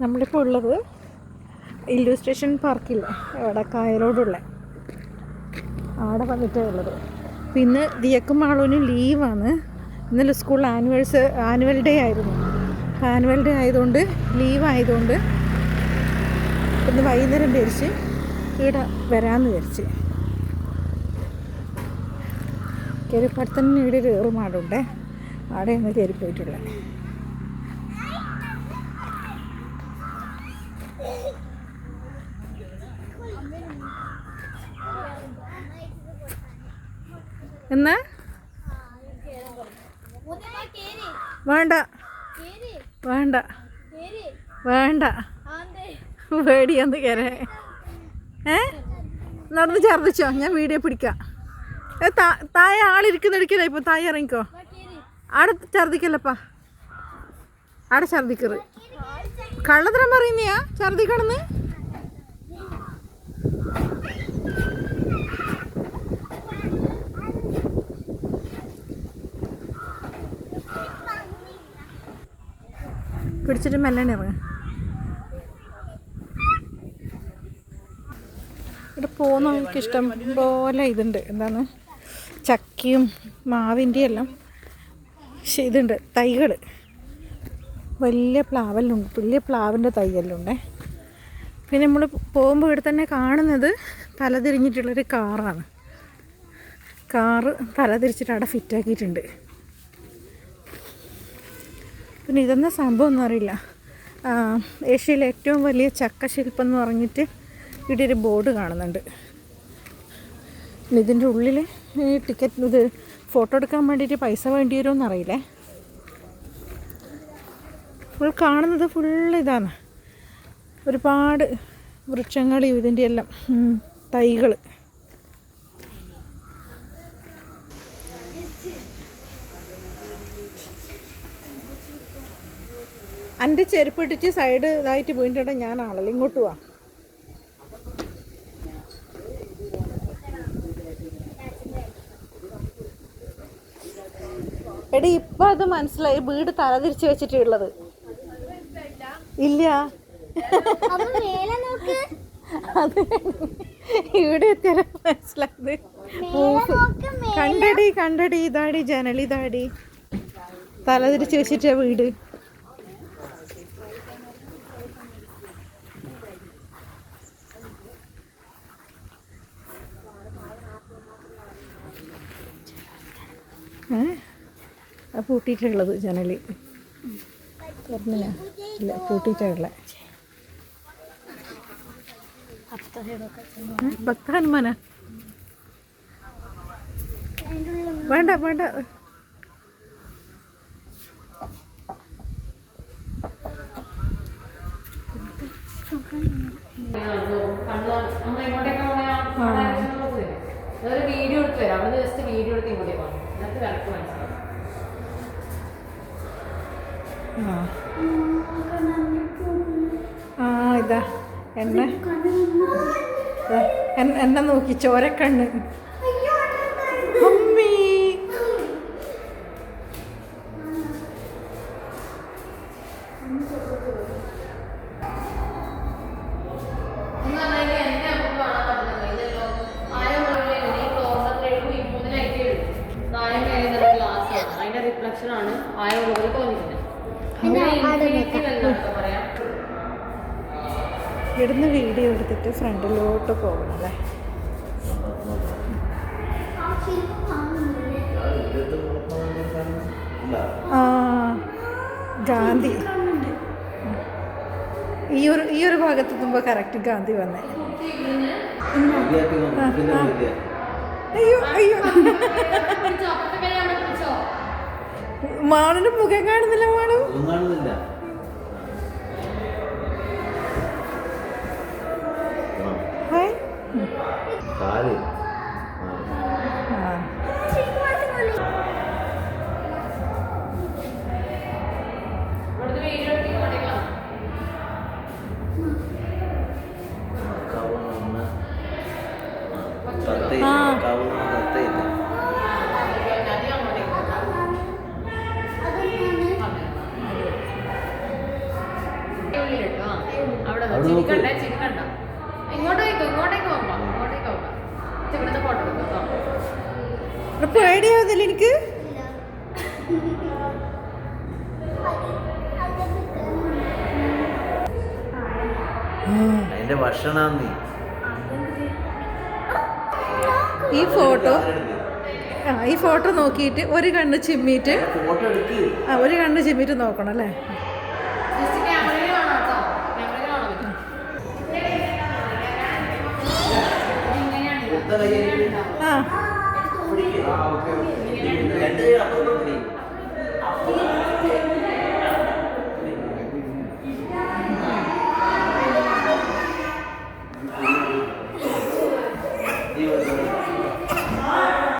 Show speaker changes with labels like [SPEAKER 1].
[SPEAKER 1] നമ്മളിപ്പോൾ ഉള്ളത് ഇല്ലുസ്ട്രേഷൻ പാർക്കില്ല അവിടെ കായലോടുള്ള. അവിടെ വന്നിട്ടേ ഉള്ളത്. പിന്നെ ദിയക്കും ആളൂനും ലീവാണ് ഇന്നലെ സ്കൂൾ ആനുവൽസ് ആനുവൽ ഡേ ആയിരുന്നു. ആനുവൽ ഡേ ആയതുകൊണ്ട് ലീവ് ആയതുകൊണ്ട് ഇന്ന് വൈകുന്നേരം വിചാരിച്ച് ഇവിടെ വരാമെന്ന് വിചാരിച്ച്. കയറിപ്പടുത്തന്നെ ഇവിടെ ഒരു ഏറുമാടുണ്ടേ. അവിടെ കയറി പോയിട്ടുള്ളത്. എന്നാ? വേണ്ട. വേണ്ട. വേണ്ട. പേടിയൊന്ന് കയറേ? ഏ? നടന്ന് ഛർദിച്ചോ ഞാൻ വീഡിയോ പിടിക്കാം. ഏ താ- താഴെ ആളിരിക്കുന്ന എടുക്കില്ല ഇപ്പൊ? തായ ഇറങ്ങിക്കോ? അവിടെ ഛർദിക്കല്ലപ്പാ ആടെ ഛർദിക്കറ്. കള്ളത്തരം പറയുന്നയാ? ഛർദിക്കണെന്ന്? പിടിച്ചിട്ട് മെല്ലനെ ഇറങ്ങുക ഇവിടെ പോകുന്ന നമുക്ക് ഇഷ്ടം പോലെ ഇതുണ്ട്. എന്താണ്? ചക്കയും മാവിന്റെ എല്ലാം പക്ഷെ ഇതുണ്ട്. തൈകൾ. വലിയ പ്ലാവെല്ലാം വലിയ പ്ലാവിന്റെ തൈയെല്ലാം ഉണ്ടേ പിന്നെ നമ്മൾ പോകുമ്പോൾ ഇവിടെ തന്നെ കാണുന്നത് തലതിരിഞ്ഞിട്ടുള്ളൊരു കാറാണ്. കാറ് തലതിരിച്ചിട്ട് അവിടെ ഫിറ്റാക്കിയിട്ടുണ്ട് പിന്നെ ഇതെന്താ സംഭവം അറിയില്ല. ഏഷ്യയിലെ ഏറ്റവും വലിയ ചക്ക ശില്പം എന്ന് പറഞ്ഞിട്ട് ഇവിടെ ഒരു ബോർഡ് കാണുന്നുണ്ട്. ഇതിന്റെ ഉള്ളിൽ ടിക്കറ്റ് ഇത് ഫോട്ടോ എടുക്കാൻ വേണ്ടിയിട്ട് പൈസ വേണ്ടി വരുമോ അറിയില്ലേ? ഫുൾ കാണുന്നത് ഫുൾ ഇതാണ്. ഒരുപാട് വൃക്ഷങ്ങളും ഇതിന്റെ എല്ലാം തൈകൾ എന്റെ ചെരുപ്പ് ഇടിച്ച് സൈഡ് ഇതായിട്ട് വീണ്ടിട്ട് ഞാനാണല്ലോ ഇങ്ങോട്ട് വാ. എടി ഇപ്പൊ അത് മനസ്സിലായി വീട് തലതിരിച്ച് വെച്ചിട്ടുള്ളത് ഇല്ല. അത് ഇവിടെ എത്തിയാൽ മനസ്സിലായത്. കണ്ടടി കണ്ടടി ഇതാടി ജനലിതാടി തലതിരിച്ച് വെച്ചിട്ടാ വീട്. ഏ? ആ പൂട്ടിയിട്ടുള്ളത് ജനൽ തുറന്നില്ല. ഇല്ല പൂട്ടിയിട്ടുള്ള. ഭക്ത ഹനുമാന? വേണ്ട വേണ്ട.
[SPEAKER 2] ഒരു വീഡിയോ എടുത്തു തരാം അവിടെ ജസ്റ്റ് വീഡിയോ എടുത്ത് ഇങ്ങോട്ടേ എന്നിട്ട് കറക്റ്റ് മനസ്സിലാവും
[SPEAKER 1] ആ. ഇതാ. എന്നെ. എന്നെ നോക്കി ചോരക്കണ്ണ്
[SPEAKER 2] എന്ന് റിഫ്ലക്ഷൻ ആണ് തോന്നിക്കുന്നത്. പറയാം?
[SPEAKER 1] ഇവിടുന്ന് വീഡിയോ എടുത്തിട്ട് ഫ്രണ്ടിലോട്ട് പോകണം അല്ലേ? ആ ഗാന്ധി. ഈ ഒരു ഈ ഒരു ഭാഗത്ത് എത്തുമ്പോ കറക്റ്റ് ഗാന്ധി വന്നേ. അയ്യോ അയ്യോ. മാണിന്റെ മുഖം കാണുന്നില്ല മാണു
[SPEAKER 3] കാണുന്നില്ല.
[SPEAKER 1] പേടിയാവുന്നില്ല എനിക്ക്?
[SPEAKER 3] എന്റെ ഭക്ഷണം നീ.
[SPEAKER 1] ഈ ഫോട്ടോ ആ ഈ ഫോട്ടോ നോക്കിയിട്ട് ഒരു കണ്ണ് ചിമ്മിട്ട്
[SPEAKER 3] ഫോട്ടോ എടുക്ക്.
[SPEAKER 1] ആ ഒരു കണ്ണ് ചിമ്മിട്ട് നോക്കണം അല്ലേ? ആ.